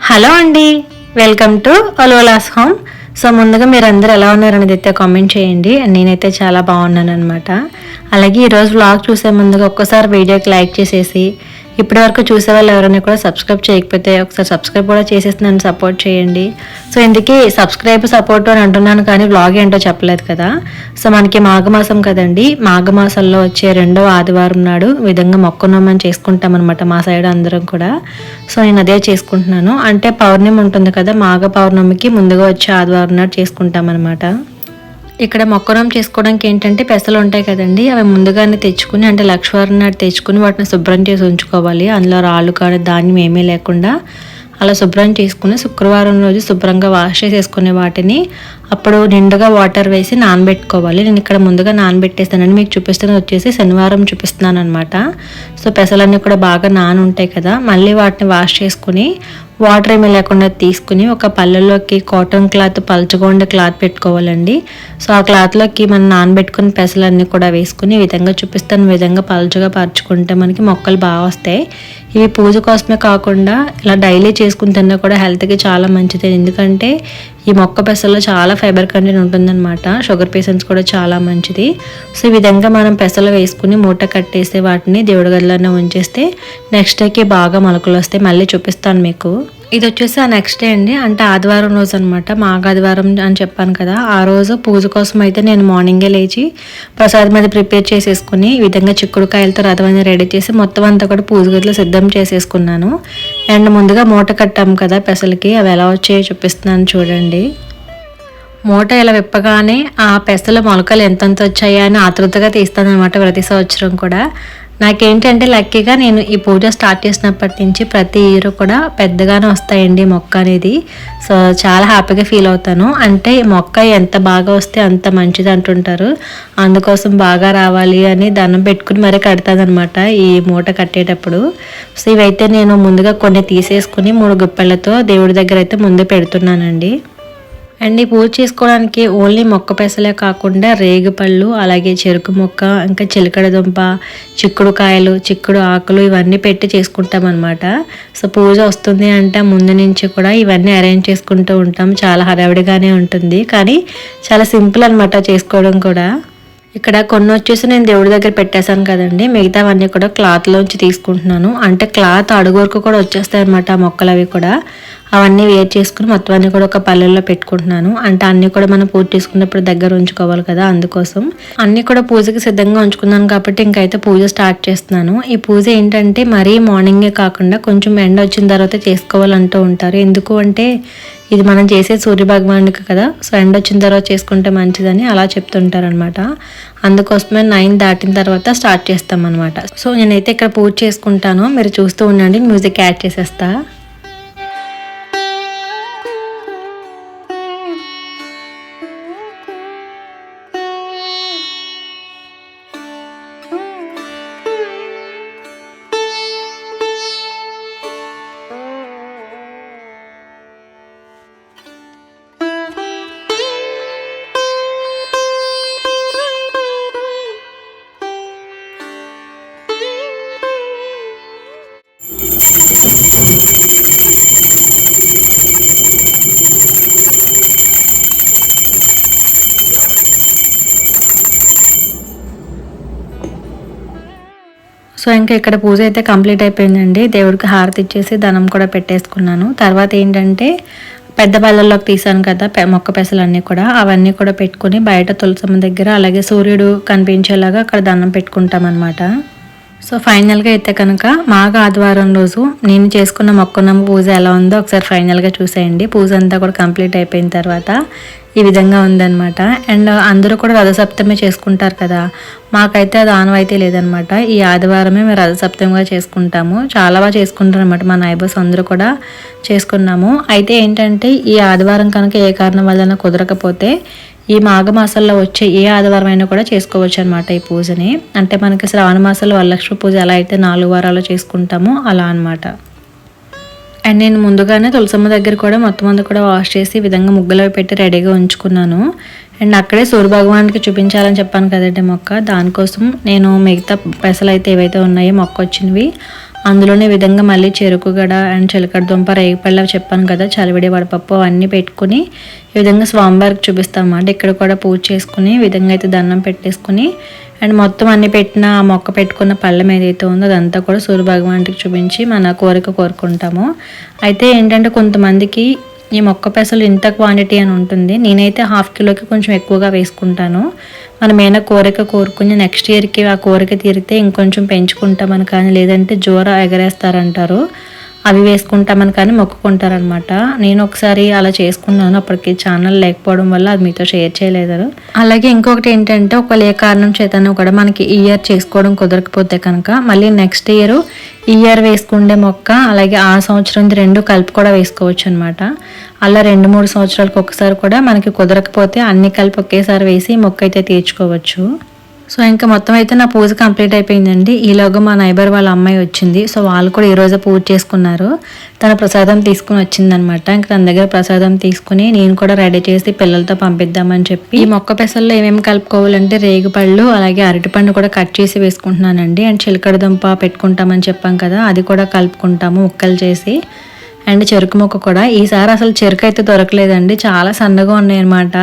Hello అండి welcome to అలోలాస్ home. So ముందుగా మీరు అందరూ ఎలా ఉన్నారనేది అయితే కామెంట్ చేయండి. నేనైతే చాలా బాగున్నాను అనమాట అలాగే ఈరోజు వ్లాగ్ చూసే ముందుగా ఒక్కసారి వీడియోకి లైక్ చేసేసి ఇప్పటి వరకు చూసే వాళ్ళు ఎవరైనా కూడా సబ్స్క్రైబ్ చేయకపోతే ఒకసారి సబ్స్క్రైబ్ కూడా చేసేసి నన్ను సపోర్ట్ చేయండి. సో ఇందుకే సబ్స్క్రైబ్ సపోర్ట్ అని అంటున్నాను కానీ వ్లాగ్ ఏంటో చెప్పలేదు కదా. సో మనకి మాఘమాసం కదండి. మాఘమాసంలో వచ్చే రెండవ ఆదివారం నాడు విధంగా మొక్కనోమని చేసుకుంటాం అనమాట మా సైడ్ అందరం కూడా. సో నేను అదే చేసుకుంటున్నాను. అంటే పౌర్ణమి ఉంటుంది కదా మాఘ పౌర్ణమికి ముందుగా వచ్చే ఆదివారం నాడు చేసుకుంటాం అనమాట ఇక్కడ మొక్కరం చేసుకోవడానికి ఏంటంటే పెసలు ఉంటాయి కదండి అవి ముందుగానే తెచ్చుకుని అంటే లక్షవారం నాడు తెచ్చుకుని వాటిని శుభ్రం చేసి ఉంచుకోవాలి. అందులో రాళ్ళు కానీ ధాన్యం ఏమీ లేకుండా అలా శుభ్రం చేసుకుని శుక్రవారం రోజు శుభ్రంగా వాష్ చేసేసుకునే వాటిని అప్పుడు నిండుగా వాటర్ వేసి నానబెట్టుకోవాలి. నేను ఇక్కడ ముందుగా నానబెట్టేస్తానని మీకు చూపిస్తున్నది వచ్చేసి శనివారం చూపిస్తున్నాను అనమాట సో పెసలన్నీ కూడా బాగా నాని ఉంటాయి కదా. మళ్ళీ వాటిని వాష్ చేసుకుని వాటర్ ఏమీ లేకుండా తీసుకుని ఒక పళ్ళలోకి కాటన్ క్లాత్ పలుచగొండ క్లాత్ పెట్టుకోవాలండి. సో ఆ క్లాత్లోకి మనం నానబెట్టుకుని పెసలన్నీ కూడా వేసుకుని ఈ విధంగా చూపిస్తాను. ఈ విధంగా పలుచగా పరుచుకుంటే మనకి మొక్కలు బాగా వస్తాయి. ఇవి పూజ కోసమే కాకుండా ఇలా డైలీ చేసుకుని తిన్నా కూడా హెల్త్కి చాలా మంచిది. ఎందుకంటే ఈ మొక్క పెసల్లో చాలా ఫైబర్ కంటెంట్ ఉంటుందన్నమాట. షుగర్ పేషెంట్స్ కూడా చాలా మంచిది. సో ఈ విధంగా మనం పెసలు వేసుకుని మూట కట్టేసి వాటిని దేవుడి గదిలోనే ఉంచేస్తే నెక్స్ట్ డేకి బాగా మొలకలు వస్తాయి. మళ్ళీ చూపిస్తాను మీకు. ఇది వచ్చేసి ఆ నెక్స్ట్ డే అండి. అంటే ఆదివారం రోజు అనమాట మాఘ ఆదివారం అని చెప్పాను కదా. ఆ రోజు పూజ కోసం అయితే నేను మార్నింగే లేచి ప్రసాదం అది ప్రిపేర్ చేసేసుకుని ఈ విధంగా చిక్కుడుకాయలతో రథం రెడీ చేసి మొత్తం అంతా కూడా పూజ గదిలో సిద్ధం చేసేసుకున్నాను. అండ్ ముందుగా మూట కట్టాము కదా పెసలకి. అవి ఎలా వచ్చాయో చూపిస్తున్నాను చూడండి. మూట ఇలా విప్పగానే ఆ పెసల మొలకలు ఎంతెంత వచ్చాయా అని ఆతృతగా తీస్తాను అనమాట ప్రతి సంవత్సరం కూడా. నాకేంటంటే లక్కీగా నేను ఈ పూజ స్టార్ట్ చేసినప్పటి నుంచి ప్రతి ఇయర్ కూడా పెద్దగానే వస్తాయండి మొక్క అనేది. సో చాలా హ్యాపీగా ఫీల్ అవుతాను. అంటే మొక్క ఎంత బాగా వస్తే అంత మంచిది అంటుంటారు. అందుకోసం బాగా రావాలి అని దండం పెట్టుకుని మరీ కడతాదనమాట ఈ మూట కట్టేటప్పుడు. సో ఇవైతే నేను ముందుగా కొన్ని తీసేసుకుని మూడు గుప్పలతో దేవుడి దగ్గర అయితే ముందు పెడుతున్నానండి. అండ్ ఈ పూజ చేసుకోవడానికి ఓన్లీ మొక్క పెసలే కాకుండా రేగుపళ్ళు అలాగే చెరుకు మొక్క ఇంకా చిలకడ దుంప చిక్కుడు కాయలు చిక్కుడు ఆకులు ఇవన్నీ పెట్టి చేసుకుంటాం అనమాట సో పూజ వస్తుంది అంటే ముందు నుంచి కూడా ఇవన్నీ అరేంజ్ చేసుకుంటూ ఉంటాం. చాలా హడావిడిగానే ఉంటుంది. కానీ చాలా సింపుల్ అనమాట చేసుకోవడం కూడా. ఇక్కడ కొన్ని వచ్చేసి నేను దేవుడి దగ్గర పెట్టేశాను కదండి. మిగతావన్నీ కూడా క్లాత్లోంచి తీసుకుంటున్నాను. అంటే క్లాత్ అడుగు వరకు కూడా వచ్చేస్తాయి అనమాట ఆ మొక్కలు అవి కూడా. అవన్నీ వేర్ చేసుకుని మొత్తం అన్ని కూడా ఒక పల్లెల్లో పెట్టుకుంటున్నాను. అంటే అన్ని కూడా మనం పూజ చేసుకున్నప్పుడు దగ్గర ఉంచుకోవాలి కదా అందుకోసం. అన్నీ కూడా పూజకి సిద్ధంగా ఉంచుకున్నాను కాబట్టి ఇంకైతే పూజ స్టార్ట్ చేస్తున్నాను. ఈ పూజ ఏంటంటే మరీ మార్నింగే కాకుండా కొంచెం ఎండ వచ్చిన తర్వాత చేసుకోవాలంటూ ఉంటారు. ఎందుకు అంటే ఇది మనం చేసే సూర్య భగవానుడికి కదా. సో ఎండ వచ్చిన తర్వాత చేసుకుంటే మంచిదని అలా చెప్తుంటారనమాట అందుకోసమే నైన్ దాటిన తర్వాత స్టార్ట్ చేస్తాం అనమాట సో నేనైతే ఇక్కడ పూజ చేసుకుంటాను. మీరు చూస్తూ ఉండండి మ్యూజిక్ యాడ్ చేసేస్తా. సో ఇంకా ఇక్కడ పూజ అయితే కంప్లీట్ అయిపోయిందండి. దేవుడికి హారతి ఇచ్చేసి ధనం కూడా పెట్టేసుకున్నాను. తర్వాత ఏంటంటే పెద్ద బల్లల్లోకి తీసాను కదా పె- మొక్క పెసలు అన్నీ కూడా. అవన్నీ కూడా పెట్టుకుని బయట తులసమ్మ దగ్గర అలాగే సూర్యుడు కనిపించేలాగా అక్కడ దండం పెట్టుకుంటాం అనమాట సో ఫైనల్గా అయితే కనుక మాఘ ఆదివారం రోజు నేను చేసుకున్న మొక్కనమ్మ పూజ ఎలా ఉందో ఒకసారి ఫైనల్గా చూసేయండి. పూజ అంతా కూడా కంప్లీట్ అయిపోయిన తర్వాత ఈ విధంగా ఉందన్నమాట. అండ్ అందరూ కూడా రథసప్తమి చేసుకుంటారు కదా. మాకైతే అది ఆనవాయితీ లేదనమాట ఈ ఆదివారమే మేము రథసప్తమిగా చేసుకుంటాము. చాలా బాగా చేసుకుంటారు అనమాట మా నైబర్స్ అందరూ కూడా చేసుకున్నాము. అయితే ఏంటంటే ఈ ఆదివారం కనుక ఏ కారణం వలన కుదరకపోతే ఈ మాఘమాసంలో వచ్చే ఏ ఆదివారం అయినా కూడా చేసుకోవచ్చు అనమాట ఈ పూజని. అంటే మనకి శ్రావణ మాసంలో వరలక్ష్మి పూజ ఎలా అయితే నాలుగు వారాలు చేసుకుంటామో అలా అన్నమాట. అండ్ నేను ముందుగానే తులసమ్మ దగ్గర కూడా మొత్తం అంతా కూడా వాష్ చేసి ఈ విధంగా ముగ్గులో పెట్టి రెడీగా ఉంచుకున్నాను. అండ్ అక్కడే సూర్య భగవాన్కి చూపించాలని చెప్పాను కదండి మొక్క. దానికోసం నేను మిగతా పెసలు అయితే ఏవైతే ఉన్నాయో మొక్క వచ్చినవి అందులోనే విధంగా మళ్ళీ చెరుకు గడ అండ్ చిలకడ దుంప రేగిపళ్ళ చెప్పాను కదా చలివిడి వడపప్పు అవన్నీ పెట్టుకుని ఈ విధంగా స్వామివారికి చూపిస్తాం అన్నమాట ఇక్కడ కూడా పూజ చేసుకుని విధంగా అయితే దండం పెట్టేసుకుని అండ్ మొత్తం అన్ని పెట్టిన ఆ మొక్క పెట్టుకున్న పళ్ళెం ఏదైతే ఉందో అదంతా కూడా సూర్య భగవానికి చూపించి మన కోరిక కోరుకుంటాము. అయితే ఏంటంటే కొంతమందికి ఈ మొక్క పెసలు ఇంత క్వాంటిటీ అని ఉంటుంది. నేనైతే హాఫ్ కిలోకి కొంచెం ఎక్కువగా వేసుకుంటాను. మనం ఏమైనా కోరిక కోరుకుని నెక్స్ట్ ఇయర్కి ఆ కోరిక తీరితే ఇంకొంచెం పెంచుకుంటామని కానీ లేదంటే జోర ఎగరేస్తారంటారు. అవి వేసుకుంటామని కానీ మొక్కుకుంటారనమాట నేను ఒకసారి అలా చేసుకున్నాను. అప్పటికి ఛానల్ లేకపోవడం వల్ల అది మీతో షేర్ చేయలేదు. అలాగే ఇంకొకటి ఏంటంటే ఒకవేళ ఏ కారణం చేతను కూడా మనకి ఇయర్ చేసుకోవడం కుదరకపోతే కనుక మళ్ళీ నెక్స్ట్ ఇయర్ ఇయర్ వేసుకుండే మొక్క అలాగే ఆ సంవత్సరం రెండు కలిపి కూడా వేసుకోవచ్చు అనమాట అలా రెండు మూడు సంవత్సరాలకు ఒకసారి కూడా మనకి కుదరకపోతే అన్ని కలిపి ఒకేసారి వేసి మొక్క అయితే తీర్చుకోవచ్చు. సో ఇంకా మొత్తం అయితే నా పూజ కంప్లీట్ అయిపోయిందండి. ఈలోగా మా నైబర్ వాళ్ళ అమ్మాయి వచ్చింది. సో వాళ్ళు కూడా ఈరోజు పూజ చేసుకున్నారు. తన ప్రసాదం తీసుకుని వచ్చిందనమాట ఇంకా తన దగ్గర ప్రసాదం తీసుకుని నేను కూడా రెడీ చేసి పిల్లలతో పంపిద్దామని చెప్పి ఈ మొక్క పెసల్లో ఏమేమి కలుపుకోవాలంటే రేగుపళ్ళు అలాగే అరటిపండు కూడా కట్ చేసి వేసుకుంటున్నానండి. అండ్ చిలకడదుంప పెట్టుకుంటామని చెప్పాం కదా అది కూడా కలుపుకుంటాము ముక్కలు చేసి. అండ్ చెరుకు ముక్క కూడా. ఈసారి అసలు చెరుకు అయితే దొరకలేదండి. చాలా సన్నగా ఉన్నాయి అనమాట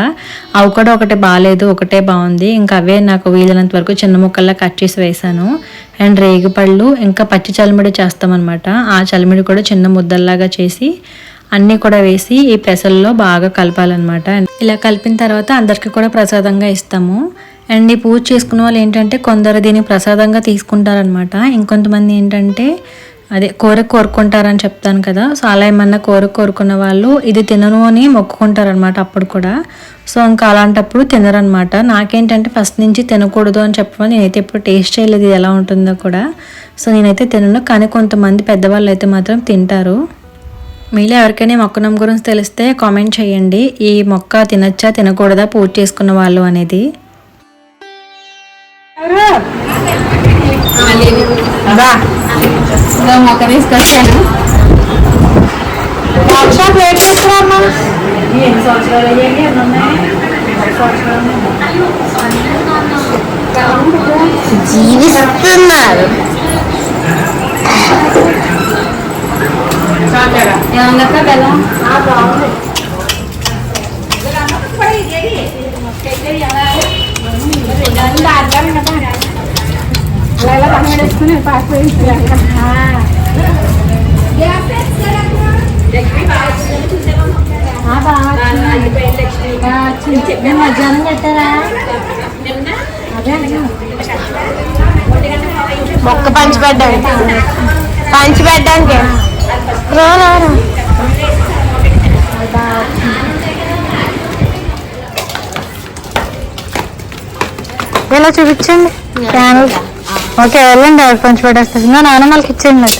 అవి కూడా ఒకటి బాగాలేదు ఒకటే బాగుంది. ఇంకా అవే నాకు వీలైనంత వరకు చిన్న ముక్కల్లా కట్ చేసి వేసాను అండ్ రేగిపళ్ళు ఇంకా పచ్చి చలిమిడి చేస్తామన్నమాట. ఆ చలిమిడి కూడా చిన్న ముద్దల్లాగా చేసి అన్నీ కూడా వేసి ఈ పెసల్లో బాగా కలపాలన్నమాట. ఇలా కలిపిన తర్వాత అందరికీ కూడా ప్రసాదంగా ఇస్తాము. అండ్ ఈ పూజ చేసుకున్న వాళ్ళు ఏంటంటే కొందరు దీన్ని ప్రసాదంగా తీసుకుంటారనమాట ఇంకొంతమంది ఏంటంటే అదే కోర కోరుకుంటారని చెప్తాను కదా. సో అలా ఏమన్నా కోర కోరుకున్న వాళ్ళు ఇది తినను అని మొక్కుకుంటారనమాట అప్పుడు కూడా. సో ఇంకా అలాంటప్పుడు తినరనమాట నాకేంటంటే ఫస్ట్ నుంచి తినకూడదు అని చెప్పడం నేనైతే ఎప్పుడు టేస్ట్ చేయలేదు ఇది ఎలా ఉంటుందో కూడా. సో నేనైతే తినను. కానీ కొంతమంది పెద్దవాళ్ళు అయితే మాత్రం తింటారు. మీలో ఎవరికైనా మొక్కనం గురించి తెలిస్తే కామెంట్ చేయండి. ఈ మొక్క తినచ్చా తినకూడదా పూజ చేసుకున్న వాళ్ళు అనేది. మొక్క తీసుకొచ్చాను షాప్ లేట్ చేస్తున్నారమ్మా ఎన్ని సంవత్సరాలు అయ్యాయి ఎన్ని ఉన్నాయి జీవిస్తున్నారు ఏమన్నా వేసుకుని పాస్ మేము మధ్యాహ్నం పెట్టారా మొక్క పంచి పెట్టడానికి పంచి పెట్టడానికి రా రా రా. ఇలా చూపించండి? ఛానల్ ఓకే వెళ్ళండి ఆవిడ పంచి పెట్టేస్తుంది నాన్న నాన్నమ్మలకి ఇచ్చేయండి అది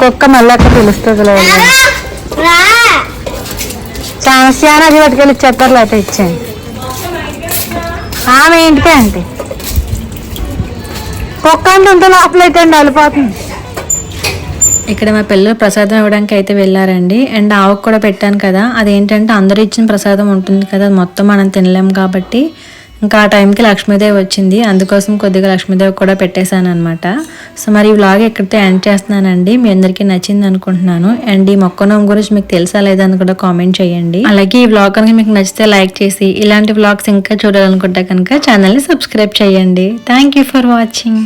కుక్క మళ్ళీ అక్కడ పిలుస్తుంది ఛాన్స్ అది పట్టుకెళ్ళి ఇచ్చేస్తారు లేకపోతే ఇచ్చేయండి. ఆమె ఇంటికే అంటే కుక్క అంటే ఉంటే లోపలైతే అండి వెళ్ళిపోతుంది. ఇక్కడ మా పిల్లలు ప్రసాదం ఇవ్వడానికి అయితే వెళ్ళారండి. అండ్ ఆవుకు కూడా పెట్టాను కదా. అదేంటంటే అందరూ ఇచ్చిన ప్రసాదం ఉంటుంది కదా మొత్తం మనం తినలేం కాబట్టి. ఇంకా ఆ టైంకి లక్ష్మీదేవి వచ్చింది. అందుకోసం కొద్దిగా లక్ష్మీదేవి కూడా పెట్టేశాను అనమాట సో మరి ఈ వ్లాగ్ ఎక్కడితో ఎండ్ చేస్తున్నానండి? మీ అందరికీ నచ్చింది అనుకుంటున్నాను. అండ్ ఈ మొక్కనోం గురించి మీకు తెలుసా లేదా అని కూడా కామెంట్ చేయండి. అలాగే ఈ వ్లాగ్ కనుక మీకు నచ్చితే లైక్ చేసి ఇలాంటి వ్లాగ్స్ ఇంకా చూడాలనుకుంటే కనుక ఛానల్ని సబ్స్క్రైబ్ చేయండి. Thank you for watching